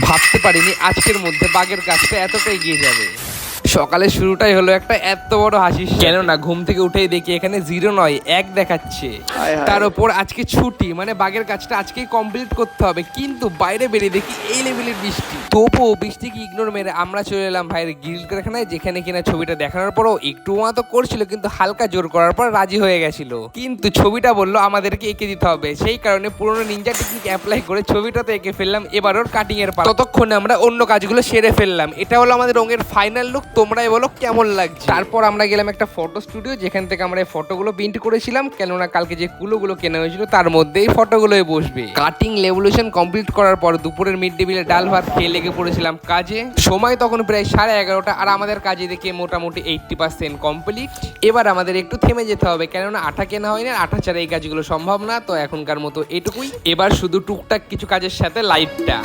ভাবতে পারিনি আজকের মধ্যে বাঘের কাজটা এতটা এগিয়ে যাবে। সকালে শুরুটাই হলো একটা এত বড় হাসি কেননা ঘুম থেকে উঠেই দেখি এখানে জিরো নয় এক দেখাচ্ছে। তার উপর আজকে ছুটি মানে বাঘের কাজটা আজকেই কমপ্লিট করতে হবে। কিন্তু বাইরে বেরিয়ে দেখি এই লেভেলের বৃষ্টি। তবুও বৃষ্টিকে ইগনোর মেরে আমরা চলে এলাম ভাইয়ের গ্রিল কারখানায় যেখানে কিনা ছবিটা দেখানোর পরও একটু তো করছিল কিন্তু হালকা জোর করার পর রাজি হয়ে গেছিল। কিন্তু ছবিটা বলল আমাদেরকে এঁকে দিতে হবে। সেই কারণে পুরোনো নিনজা টেকনিক অ্যাপ্লাই করে ছবিটাতে এঁকে ফেললাম। এবার ওর কাটিং এর পালা ততক্ষণে আমরা অন্য কাজগুলো সেরে ফেললাম। এটা হলো আমাদের রঙের ফাইনাল লুক তোমরাই বলো কেমন লাগছে। তারপর আমরা গেলাম একটা ফটো স্টুডিও যেখান থেকে আমরা এই ফটোগুলো প্রিন্ট করেছিলাম। কেননা কালকে যে কুলোগুলো কেনা হয়েছিল তার মধ্যেই ফটোগুলোই বসবে। কাটিং লেভলিউশন কমপ্লিট করার পর দুপুরের মিড ডে মিলে ডাল ভাত খেয়ে লেগে পড়েছিলাম কাজে। সময় তখন প্রায় সাড়ে এগারোটা আর আমাদের কাজে দেখে মোটামুটি এইটটি পার্সেন্ট কমপ্লিট এবার আমাদের একটু থেমে যেতে হবে কেননা আঠা কেনা হয়নি আঠা ছাড়া এই কাজগুলো সম্ভব না তো এখনকার মতো এটুকুই। এবার শুধু টুকটাক কিছু কাজের সাথে লাইটটা